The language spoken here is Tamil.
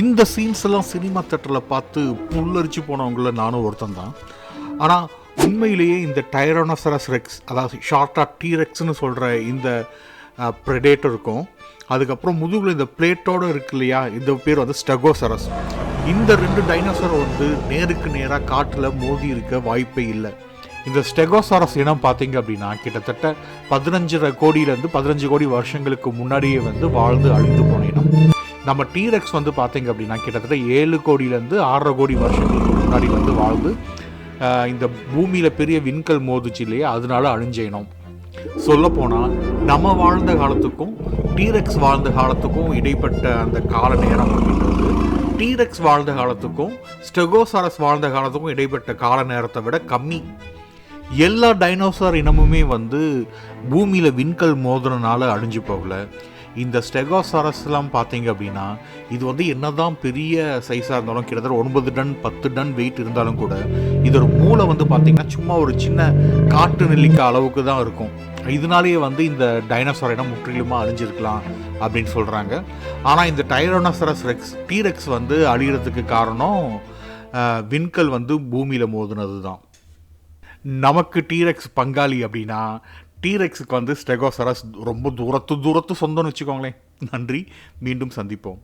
இந்த சீன்ஸ் எல்லாம் சினிமா தேட்டரில் பார்த்து புல்லரிச்சு போனவங்கள நானும் ஒருத்தன் தான். ஆனால் உண்மையிலேயே இந்த டைரோனோசரஸ் ரெக்ஸ் அதாவது ஷார்ட்டாக டீரெக்ஸ்னு சொல்கிற இந்த ப்ரெடேட்டருக்கும் அதுக்கப்புறம் முதுகில் இந்த பிளேட்டோடு இருக்கு இல்லையா இந்த பேர் வந்து ஸ்டெகோசரஸ் இந்த ரெண்டு டைனோசரை வந்து நேருக்கு நேராக காட்டில் மோதி இருக்க வாய்ப்பே இல்லை. இந்த ஸ்டெகோசாரஸ் இனம் பார்த்தீங்க அப்படின்னா கிட்டத்தட்ட பதினஞ்சரை கோடியிலேருந்து பதினஞ்சு கோடி வருஷங்களுக்கு முன்னாடியே வந்து வாழ்ந்து அழிந்து போன இனம். நம்ம டீரெக்ஸ் வந்து பார்த்தீங்க அப்படின்னா கிட்டத்தட்ட ஏழு கோடியிலேருந்து ஆறரை கோடி வருஷங்களுக்கு முன்னாடி வந்து வாழ்ந்து இந்த பூமியில் பெரிய விண்கல் மோதுச்சு இல்லையா? அதனால அழிஞ்ச இனம் சொல்லப்போனால் நம்ம வாழ்ந்த காலத்துக்கும் டீரெக்ஸ் வாழ்ந்த காலத்துக்கும் இடைப்பட்ட அந்த கால நேரம் அப்படின்றது டீரெக்ஸ் வாழ்ந்த காலத்துக்கும் ஸ்டெகோசாரஸ் வாழ்ந்த காலத்துக்கும் இடைப்பட்ட கால நேரத்தை விட கம்மி. எல்லா டைனோசார் இனமுமே வந்து பூமியில் விண்கல் மோதுனனால அழிஞ்சு போகல. இந்த ஸ்டெகோசாரஸ்லாம் பார்த்தீங்க அப்படின்னா இது வந்து என்னதான் பெரிய சைஸாக இருந்தாலும் கிட்டத்தட்ட ஒன்பது டன் பத்து டன் வெயிட் இருந்தாலும் கூட இதோட மூளை வந்து பார்த்தீங்கன்னா சும்மா ஒரு சின்ன காட்டு நெல்லிக்காய் அளவுக்கு தான் இருக்கும். இதனாலேயே வந்து இந்த டைனோசார் இடம் முற்றிலுமாக அழிஞ்சிருக்கலாம் அப்படின்னு சொல்கிறாங்க ஆனால் இந்த டைரோனோசரஸ் ரெக்ஸ் டீரெக்ஸ் வந்து அழிகிறதுக்கு காரணம் விண்கல் வந்து பூமியில் மோதுனது தான் நமக்கு டீரெக்ஸ் பங்காளி அப்படின்னா டீரெக்ஸுக்கு வந்து ஸ்டெகோசரஸ் ரொம்ப தூரத்து தூரத்து சொந்தம்னு வச்சுக்கோங்களேன். நன்றி. மீண்டும் சந்திப்போம்.